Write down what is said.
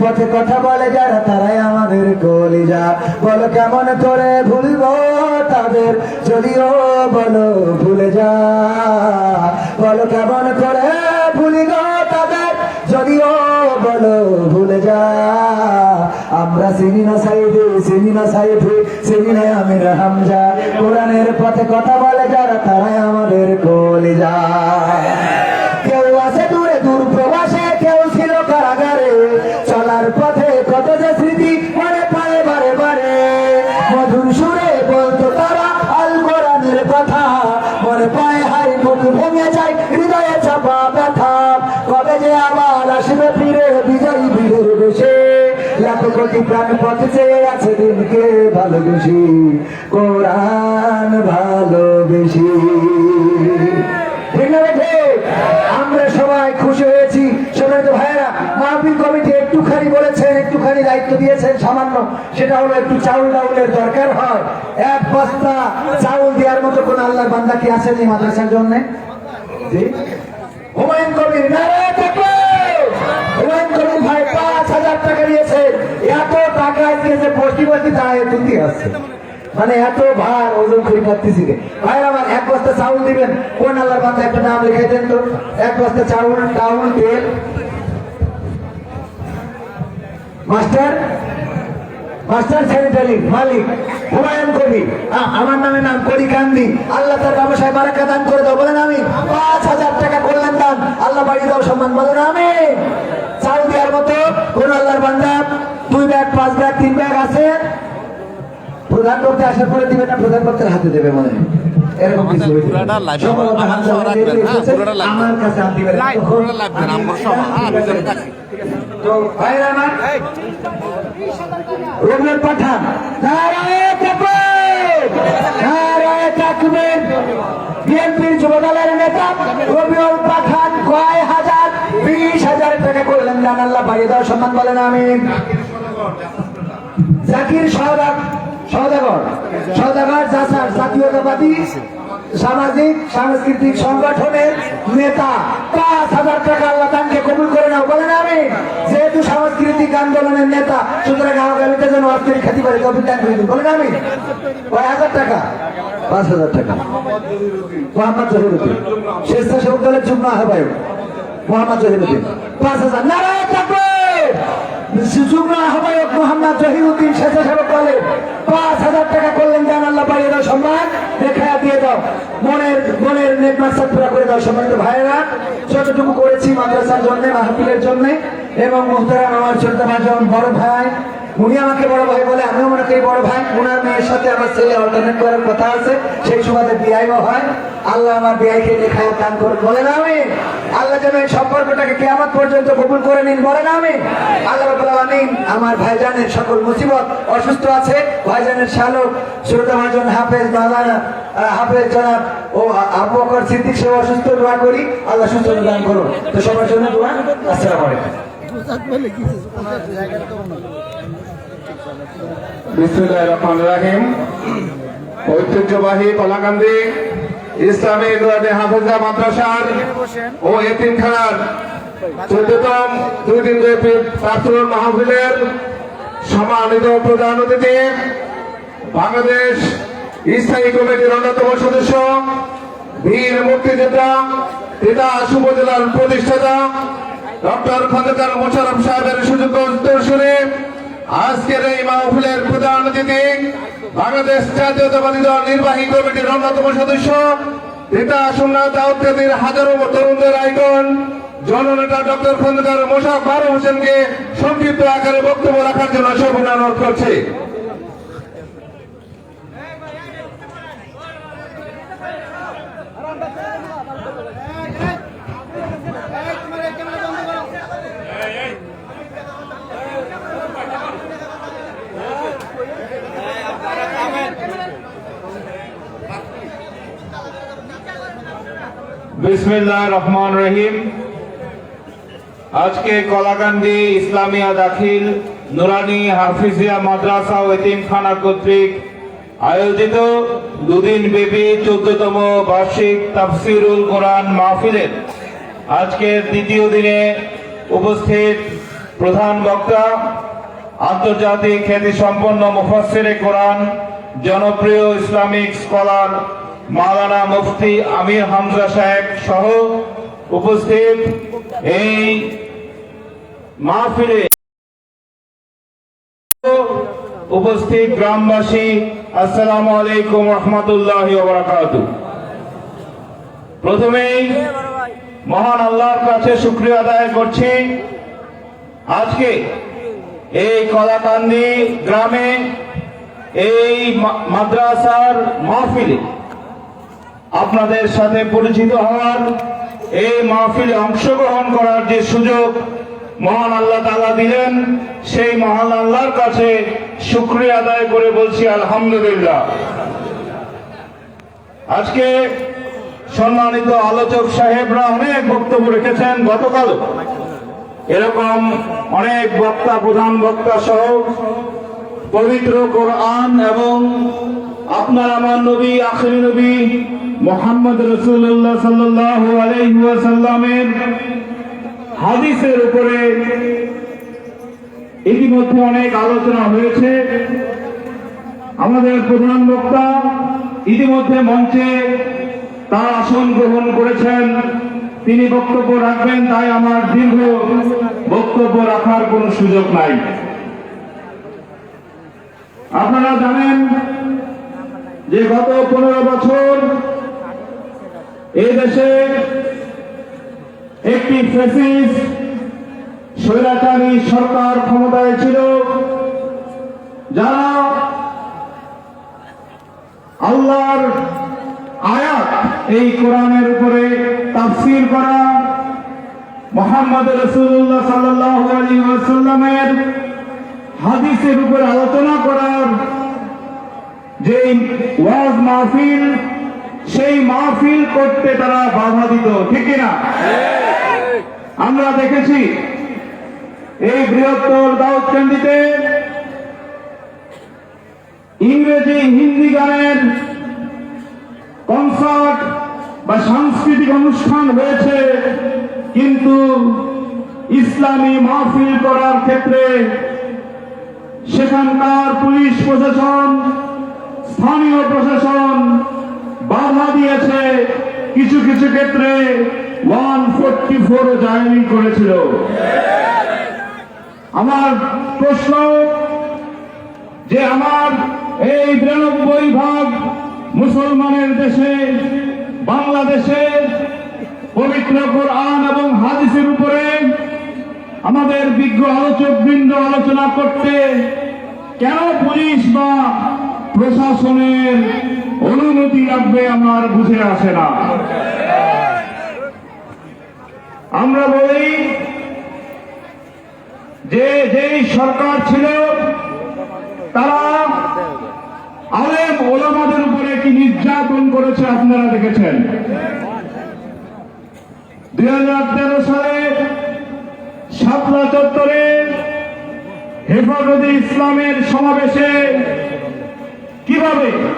পথে কথা বলে তারাই আমাদের কেমন করে তাদের, যদিও বলো ভুলে যা। কেমন করে তাদের, যদিও বলো ভুলে যা। আমরা চিনি না সাইডে চিনি না সাইডে চিনি না আমির হামজা। কোরআনের পথে কথা বলে যারা, তারাই আমাদের কলিজা। লাখ কোটি প্রাণ পথে চেয়ে আছে দিনকে ভালোবেসি, কোরআন ভালোবেসি। আমরা সবাই খুশি হয়েছি। তো ভাইয়েরা, মাহফিল কমিটি একটুখানি বলেছেন, একটুখানি দায়িত্ব দিয়েছেন, সামান্য। সেটা হলো একটু চাউল ডাউলের দরকার হয়। এক বস্তা চাউল দেওয়ার মতো কোন আল্লাহর বান্দা কি আছেন এই মাদ্রাসার জন্য? হুমায়ুন কবির, নারায় হুমায়ুন কবির এত টাকা আজকে যে বস্তি বস্তি দাঁড়িয়ে তুলতে আসছে মানে এত ভার ওজন করে পাচ্ছি ভাই আমার এক বস্তা চাউল দিবেন, কোন আল্লাহর বান্দা একটা নাম লিখাই দেন তো। এক বস্তা চাউল টাউল তেল। মাস্টার মাস্টার স্যানিটারি মালিক, হুমায়ুন কবি। আমার নামে নাম করি কান্দি। আল্লাহ তার ব্যবসায় বারাকা দান করে দাও, বলেন আমি পাঁচ হাজার টাকা করলেন দান। আল্লাহ বাড়ি দাও সম্মান, বলেন আমি চাউল দেওয়ার মতো কোন আল্লাহর বান্দা দুই ব্যাগ পাঁচ ব্যাগ তিন ব্যাগ আছে। প্রধান করতে আসার পরে দিবে না প্রধান করতে হাতে দেবে মনে হয়। এরকম কিছু আমার কাছে হাত। তো ভাইরা আমার রবীন্দ্র পাঠান বিএনপির যুবদলের নেতা রবিউল পাঠান কয় হাজার বিশ হাজার টাকা করলেন আল্লাহ বাড়িয়ে দেওয়ার সম্মান বলেন আমি জাকির সহদাগ সহদাগর। সহদাগর, জাসার জাতীয়তাবাদী সামাজিক সাংস্কৃতিক সংগঠনের নেতা। পাঁচ হাজার টাকা আল্লাহ কবুল করে নাও বলেন আমি? যেহেতু সাংস্কৃতিক আন্দোলনের নেতা, সুতরাং আমি যেন অর্থের খ্যাতি পারি তবে দান করে বলেন আমি? কয় হাজার টাকা? পাঁচ হাজার টাকা। মোহাম্মদ জহিরুদ্দিন। স্বেচ্ছাসেবক দলের যুগ্ম আহ্বায়ক। মোহাম্মদ জহিরুদ্দিন। পাঁচ হাজার। নারায়ণ তাকবীর যুগ্ম আহ্বায়ক মোহাম্মদ জহিরুদ্দিন স্বেচ্ছাসেবক দলের পাঁচ হাজার টাকা করলেন দেন আল্লাহ বাড়িয়ে দাও সম্মান দিয়ে দাও। মনের মনের মাকসাদ পুরা করে দাও ভাইয়েরা। যতটুকু করেছি মাদ্রাসার জন্য, মাহফিলের জন্য, এবং মোহতারাম আমার ভাজন বড় ভাই উনি আমাকে বড় ভাই বলে আমিও করি বড় ভাই। উনার মেয়ের সাথে আমার ছেলে অল্টারনেট করার কথা আছে সেই সুবাদে বিয়াইও হয়। আল্লাহ আমার বিয়াইকে লেখায় দান করুন। বলেন আমি আল্লাহ যেন এই সম্পর্কটাকে কেয়ামত পর্যন্ত কবুল করে নিন। বলেন আমি আল্লাহ আলামিন আমার ভাইজানের সকল মুসিবত অসুস্থ আছে ভাইজানের শালক শ্রোতা ভাজন হাফেজ মাওলানা আহ, হাফেজ জনাব ও আবু বকর সিদ্দিক সে অসুস্থ দোয়া করি আল্লাহ সুস্থ দান করুন। তো সবার জন্য দোয়া। আসসালামু আলাইকুম। ঐতিহ্যবাহী কলাকান্দি ইসলামী নুরানি হাফেজা মাদ্রাসার ও এতিমখানার চোদ্দতম দুই দিন ব্যাপী প্রার্থনা মাহফিলের সম্মানিত প্রধান অতিথি, বাংলাদেশ স্থায়ী কমিটির অন্যতম সদস্য, বীর মুক্তিযোদ্ধা তিতাস উপজেলার প্রতিষ্ঠাতা, ডক্টর খন্দকার মোশারফ সাহেবের সুযোগ্য উত্তরসূরি আজকের এই মাহফিলের প্রধান অতিথি বাংলাদেশ জাতীয়তাবাদী দল নির্বাহী কমিটির অন্যতম সদস্য, নেতা সোমনাথ হাজারো তরুণদের আইকন, জননেতা ডক্টর খন্দকার মোশাফ বারো হোসেনকে সংক্ষিপ্ত আকারে বক্তব্য রাখার জন্য সব অনুরোধ করছে। বিসমিল্লাহ রহমান রহিম। আজকে কলাকান্দি ইসলামিয়া দাখিল নুরানি হাফিজিয়া মাদ্রাসা ও এতিমখানা কর্তৃক আয়োজিত দুদিন ব্যাপী চোদ্দতম বার্ষিক তাফসিরুল কোরআন মাহফিলের আজকের দ্বিতীয় দিনে উপস্থিত প্রধান বক্তা, আন্তর্জাতিক খ্যাতি সম্পন্ন মুফাসসিরে কোরআন, জনপ্রিয় ইসলামিক স্কলার মাওলানা মুফতি আমির হামজা সাহেব সহ উপস্থিত এই মাহফিলে উপস্থিত গ্রামবাসী, আসসালামু আলাইকুম রহমতুল্লাহ প্রথমেই মহান আল্লাহর কাছে শুক্রিয়া আদায় করছি। আজকে এই কলাকান্দি গ্রামে এই মাদ্রাসার মাহফিলে আপনাদের সাথে পরিচিত হওয়ার এই মাহফিলে অংশগ্রহণ করার যে সুযোগ মহান আল্লাহ তালা দিলেন, সেই মহান আল্লাহর কাছে শুক্রিয়া আদায় করে বলছি আলহামদুলিল্লাহ। আজকে সম্মানিত আলোচক সাহেবরা অনেক বক্তব্য রেখেছেন গতকাল। এরকম অনেক বক্তা, প্রধান বক্তা সহ পবিত্র কোরআন এবং আপনার আমার নবী, আখরি নবী মোহাম্মদ রসুল্লাহ সাল্লাহ আলাইসাল্লামের হাদিসের উপরে ইতিমধ্যে অনেক আলোচনা হয়েছে। আমাদের প্রধান বক্তা ইতিমধ্যে মঞ্চে তার আসন গ্রহণ করেছেন। তিনি বক্তব্য রাখবেন, তাই আমার দীর্ঘ বক্তব্য রাখার কোনো সুযোগ নাই। আপনারা জানেন যে গত পনেরো বছর এই দেশে একটি ফেসিস স্বৈরাচারী সরকার ক্ষমতায় ছিল, যারা আল্লাহর আয়াত এই কোরআনের উপরে তাফসির করা মোহাম্মদ রসুল্লাহ সাল্লাহ আলী ওয়াসাল্লামের হাদিসের উপরে আলোচনা করার যে ওয়াজ মাহফিল, সেই মাহফিল করতে তারা বাধা দিত, ঠিক না আমরা দেখেছি এই বৃহত্তর দাউদকান্দিতে ইংরেজি হিন্দি গানের কনসার্ট বা সাংস্কৃতিক অনুষ্ঠান হয়েছে, কিন্তু ইসলামী মাহফিল করার ক্ষেত্রে সেখানকার পুলিশ প্রশাসন স্থানীয় প্রশাসন বাধা দিয়েছে। কিছু কিছু ক্ষেত্রে ওয়ান ফোরটি ফোর জারি করেছিল। আমার প্রশ্ন, যে আমার এই বিরানব্বই ভাগ মুসলমানের দেশে, বাংলাদেশে পবিত্র কোরআন এবং হাদিসের উপরে আমাদের বিজ্ঞ আলোচক বৃন্দ আলোচনা করতে কেন পুলিশ বা প্রশাসনের অনুমতি লাগবে আমার বুঝে আসে না। আমরা বলি যে যেই সরকার ছিল, তারা আলেম ওলামাদের উপরে কি নির্যাতন করেছে আপনারা দেখেছেন? দুই হাজার তেরো সালে শাপলা চত্বরে হেফাজতে ইসলামের সমাবেশে কীভাবে?